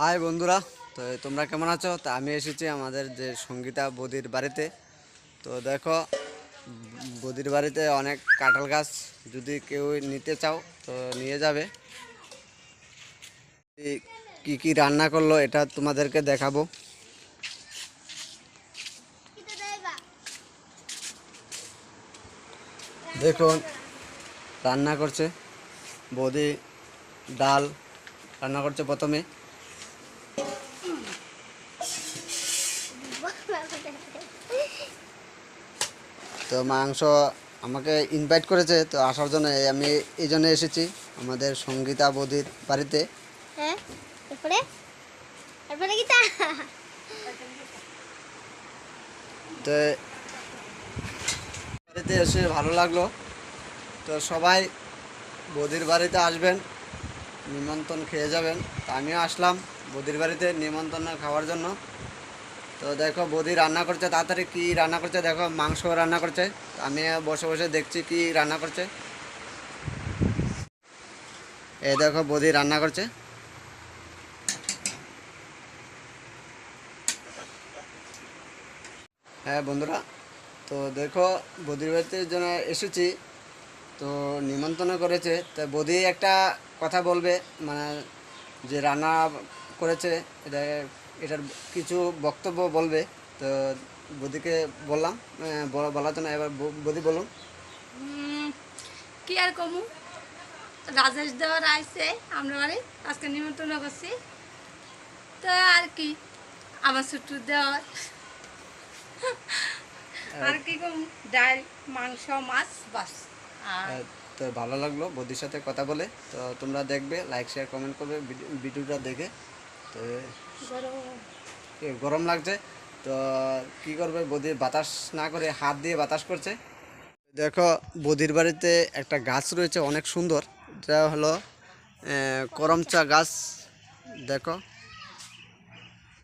High বন্ধুরা। তো তোমরা কেমন আছো? তা আমি এসেছি আমাদের যে সঙ্গীতা বদির বাড়িতে। তো দেখো, বদির বাড়িতে অনেক কাঁঠাল গাছ যদি কেউ নিতে চাও, তো নিয়ে যাবে। কি কি রান্না করল এটা তোমাদেরকে দেখাবো। দেখুন, রান্না করছে বৌদি, ডাল রান্না করছে প্রথমে। তো মাংস আমাকে ইনভাইট করেছে তো আসার জন্য আমি এই জন্য এসেছি আমাদের সঙ্গীতা বৌদির বাড়িতে। হ্যাঁ? তো বাড়িতে এসে ভালো লাগল। তো সবাই বৌদির বাড়িতে আসবেন নিমন্ত্রণ খেয়ে যাবেন। তো আমিও আসলাম বৌদির বাড়িতে নিমন্ত্রণ খাওয়ার জন্য। তো দেখো, বৌদি রান্না করছে, তাড়াতাড়ি কি রান্না করছে? দেখো, মাংস রান্না করছে। আমি বসে বসে দেখছি কি রান্না করছে। এ দেখো, বৌদি রান্না করছে। হ্যাঁ বন্ধুরা, তো দেখো, বৌদির বাড়িতে জন্য এসেছি, তো নিমন্ত্রণ করেছে। তো বৌদি একটা কথা বলবে মানে যে রান্না করেছে, এটা এটার কিছু বক্তব্য বলবে। তো বৌদিকে বললাম বলা- বলার জন্য এবার বৌদি বলুন। কি আর কমু? রাজেশ দেওয়ার আইসে আমরা বাড়ি আজকে নিমন্ত্রণ করছি। তো আর কি আমার ছুটু দেওয়ার। আর কি কম? ডাল মাংস মাছ বাস। আর তো ভালো লাগল বৌদির সাথে কথা বলে। তো তোমরা দেখবে লাইক শেয়ার কমেন্ট করবে ভিডি- ভিডিওটা দেখে। তো গরম। লাগছে তো কি করবে? বদির বাতাস না করে হাত দিয়ে বাতাস করছে। দেখো বদির বাড়িতে একটা গাছ রয়েছে অনেক সুন্দর। এটা হলো করমচা গাছ। দেখো